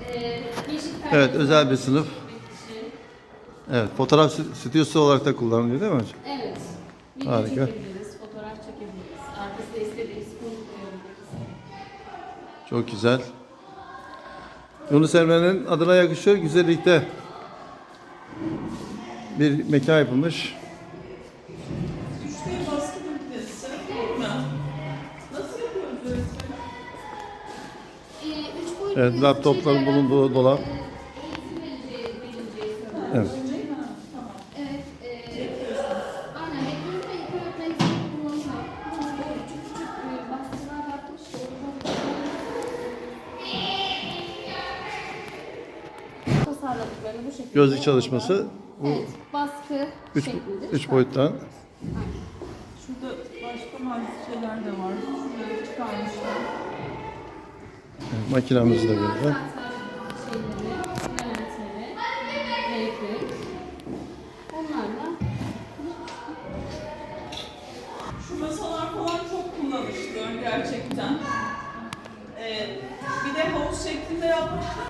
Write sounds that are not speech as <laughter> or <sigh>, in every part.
Ee, Evet, özel bir sınıf. Evet, fotoğraf stü- stüdyosu olarak da kullanılıyor değil mi hocam? Evet. Video Harika. çekebiliriz, fotoğraf çekebiliriz. Arkasına istediğimiz konu koyabiliriz. Çok güzel. Yunus Emre'nin adına yakışıyor güzellikte bir mekan yapılmış. Baskılar yapmış. Tasarladıklarını bu şekilde. Gözlük çalışması bu Evet. Baskı üç, üç boyuttan. Şurada başka malzeme şeyler de var. Şurada çıkarmışlar. Evet, makinamızı da burada. Şu masalar falan çok kullanışlı gerçekten. Ee, bir de havuz şeklinde yapmışlar.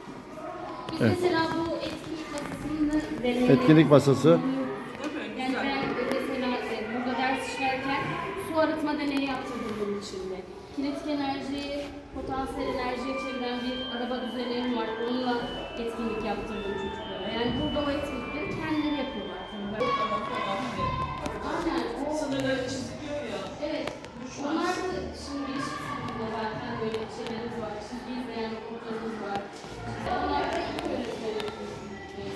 Biz Evet. mesela bu etkinlik masasını deneyimledik. Etkinlik masası. Değil mi? Yani Güzel. ben mesela e, burada ders işlerken su arıtma deneyi yaptırdım bunun içinde. Kinetik enerjiyi potansiyel enerjiye çeviren bir araba düzenleğim var. Onunla etkinlik yaptırdım çocuklara. Yani burada o etkinlikleri kendileri yapıyorlar. Hani Aynen. O, sınırları çiziliyor ya. evet. Onlar da şimdi eşit sınıfta zaten böyle şeylerimiz var. Çizgi izleyen okullarımız var. Onlar da ilk öğretmenim.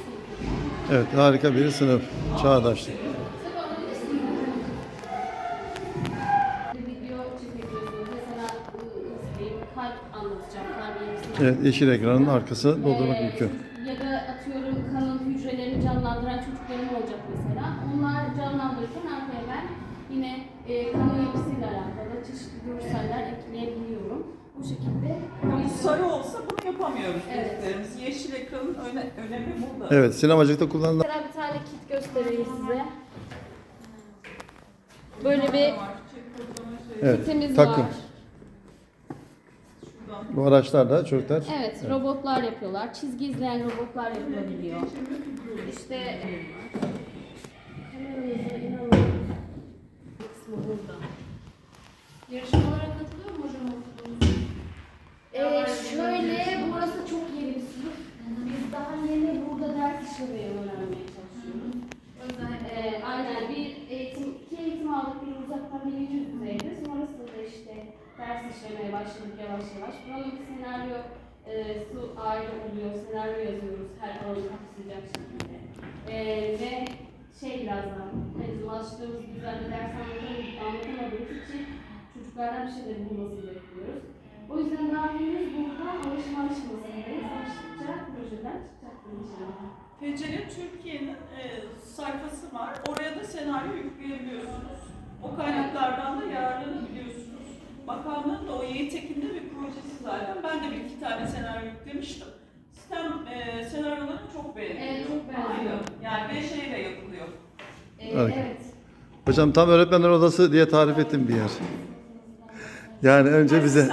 sınıfı. Evet, harika bir sınıf. Çağdaşlık. Evet, yeşil ekranın arkası doldurmak Ee, mümkün. Ya da atıyorum kanın hücrelerini canlandıran çocuklarım olacak mesela. Onlar canlandırırken arkaya ben yine e, kanın yapısıyla alakalı çeşitli görseller ekleyebiliyorum. Bu şekilde. Yani sarı olsa bunu yapamıyoruz Evet. Yeşil ekranın öne, önemi burada. Evet, sinemacıkta kullanılan Mesela bir tane kit göstereyim size. Böyle bir Var, çek kodlama şey. Evet, kitimiz takım. var. Bu araçlar da çocuklar. Evet, robotlar yapıyorlar. Çizgi izleyen robotlar yapılabiliyor. İşte kısmı burada. Yarışmalara katılıyor mu hocam okulunuz? Ee, şöyle, burası çok yeni bir sınıf. Biz daha yeni burada ders işlemeyi senaryo e, su ayrı oluyor. Senaryo yazıyoruz her alanı kapsayacak şekilde. Ee, ve şey birazdan, bizim alıştığımız düzenli ders anlatamadığımız için çocuklardan bir şeyler bulmasını bekliyoruz. O yüzden daha henüz burada alışma aşamasındayız. Alıştıkça projeler çıkacaktır inşallah. TCL Türkiye'nin e, sayfası var. Oraya da senaryo yükleyebiliyorsunuz. O kaynaklardan da yararlanabiliyorsunuz. Bakanlığın da o YTEK'in de bir projesi zaten. Ben de bir iki tane senaryo yüklemiştim. Sistem e, senaryoları çok beğeniliyor. Evet, çok beğendim. Aynen. Yani beş şeyle yapılıyor. Ee, Harika. evet. Hocam tam öğretmenler odası diye tarif ettim bir yer. Yani önce bize <laughs>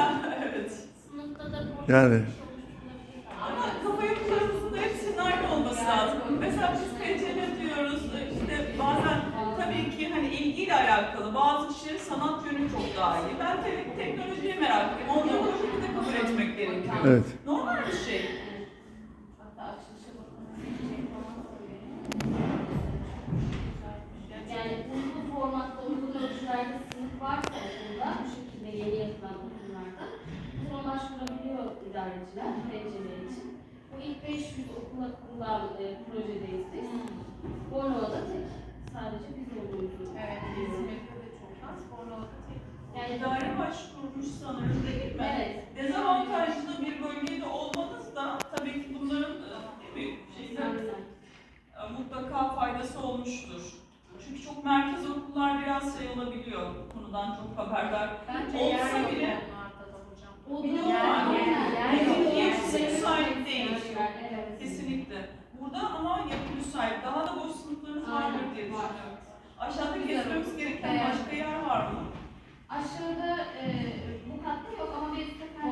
evet. Sınıfta da yani Ama kafa yapılarımızın da hep senaryo olması lazım. Mesela biz tabii ki hani ilgiyle alakalı bazı kişilerin sanat yönü çok daha iyi. Ben te- teknolojiye meraklıyım, onları o şekilde kabul etmek gerekiyor. evet. Normal bir şey. Yani uygun formatta, uygun ölçülerde sınıf varsa okulda, bu şekilde yeni yapılan okullarda, buna başvurabiliyor idareciler, dereceler için. Bu ilk 500 okula kurulan e, projedeyiz biz. Bornova'da tek, sadece biz olduğumuzu Evet, biliyorum. İzmir'de de çok az. Bornova'da tek. Yani İdare başvurmuş sanırım değil mi? Evet. Dezavantajlı bir bölgede olmanız da tabii ki bunların e, şeyde, Aynen. e, mutlaka faydası olmuştur. Çünkü çok merkez okullar biraz şey olabiliyor, bu konudan çok haberdar. Bence Olsa yer bile-. O Bir de o var. Yer Yer. Yer müsait değil. Evet. Kesinlikle. Burada ama yapı müsait. Daha da boş sınıflarınız vardır diye düşünüyorum. Aşağıda gezmemiz gereken başka yer var mı? Aşağıda e, bu katta yok ama bir Konferans